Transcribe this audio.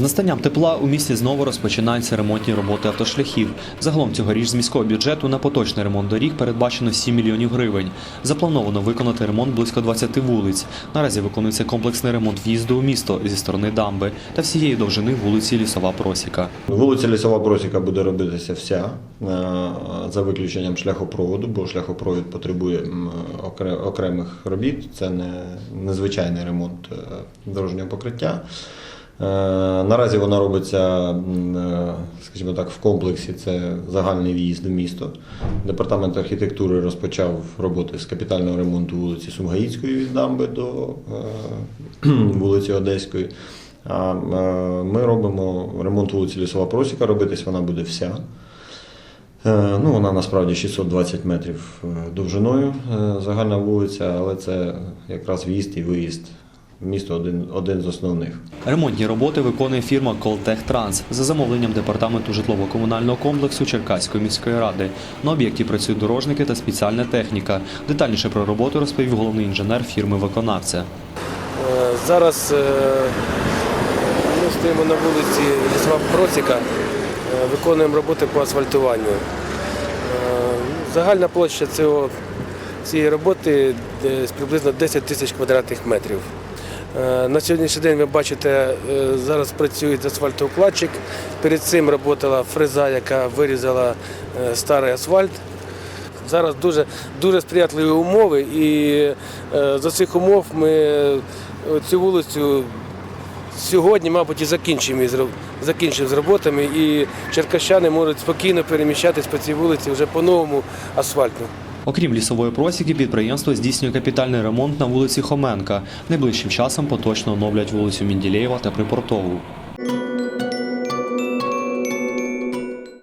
настанням тепла у місті знову розпочинаються ремонтні роботи автошляхів. Загалом цьогоріч з міського бюджету на поточний ремонт доріг передбачено 7 мільйонів гривень. Заплановано виконати ремонт близько 20 вулиць. Наразі виконується комплексний ремонт в'їзду у місто зі сторони дамби та всієї довжини вулиці Лісова Просіка. Вулиця Лісова Просіка буде робитися вся е, за виключенням шляхопроводу, бо шляхопровід потребує окремих робіт. Це не незвичайний ремонт е, дорожнього покриття. Е, Наразі вона робиться, е, скажімо так, в комплексі. Це загальний в'їзд в місто. Департамент архітектури розпочав роботи з капітального ремонту вулиці Сумгаїцької від дамби до е, вулиці Одеської. А ми робимо ремонт вулиці Лісова Просіка, робитись вона буде вся. Ну, вона насправді 620 метрів довжиною загальна вулиця, але це якраз в'їзд і виїзд місто один, один з основних. Ремонтні роботи виконує фірма Колтехтранс за замовленням департаменту житлово-комунального комплексу Черкаської міської ради. На об'єкті працюють дорожники та спеціальна техніка. Детальніше про роботу розповів головний інженер фірми виконавця. Е, Зараз е, ми стоїмо на вулиці Лісова Просіка, е, виконуємо роботи по асфальтуванню. Загальна площа цього, цієї роботи десь приблизно 10 тисяч квадратних метрів. Е, На сьогоднішній день ви бачите, е, зараз працює асфальтоукладчик. Перед цим працювала фреза, яка вирізала е, старий асфальт. Зараз дуже, дуже сприятливі умови, і за цих умов ми цю вулицю сьогодні, мабуть, і закінчимо, закінчимо з роботами, і черкащани можуть спокійно переміщатись по цій вулиці вже по новому асфальту. Окрім лісової просіки, підприємство здійснює капітальний ремонт на вулиці Хоменка. Найближчим часом поточно оновлять вулицю Мінділеєва та Припортову.